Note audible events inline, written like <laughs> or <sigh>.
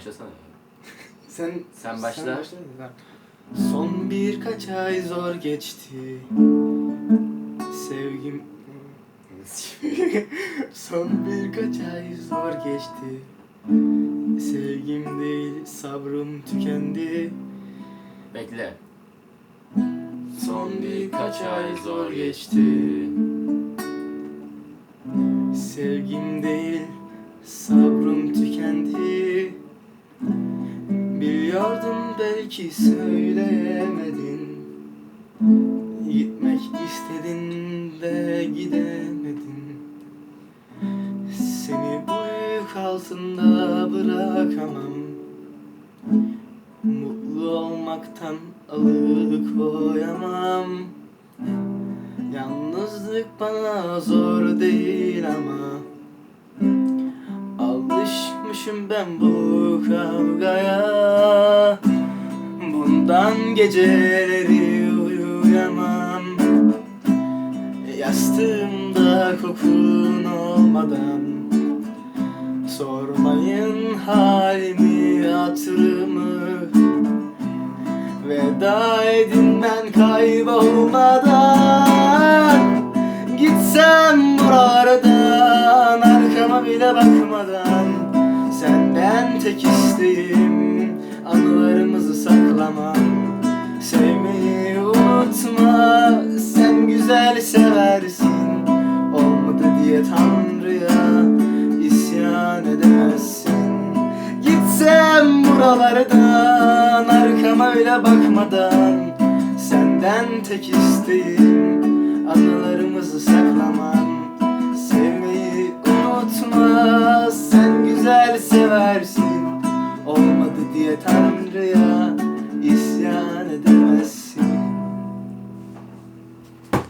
başlasana. Sen Sen başla. Sen başla. Son birkaç ay zor geçti. Sevgim <laughs> Son birkaç ay zor geçti. Sevgim değil sabrım tükendi. Bekle. Son birkaç ay zor geçti. Sevgim değil sabrım tükendi. Biliyordum belki söyleyemedin. Gitmek istedin de gidemedin. Seni bu yük altında bırakamam. Mutlu olmaktan alıkoyamam. Yalnızlık bana zor değil ama Alışmışım ben bu kavgaya. Bundan geceleri uyuyamam. Yastığımda kokun olmadan. Sormayın halimi hatırımı. Veda edin ben kaybolmadan. Gitsem buralardan Arkama bile bakmadan Senden tek isteğim Anılarımızı saklamam Sevmeyi unutma Sen güzel seversin. Olmadı diye Tanrı'ya isyan edemezsin. Gitsem buralardan Arkama bile bakmadan. Senden tek isteğim Anılarımızı saklamam seversin. Olmadı diye Tanrı'ya isyan eder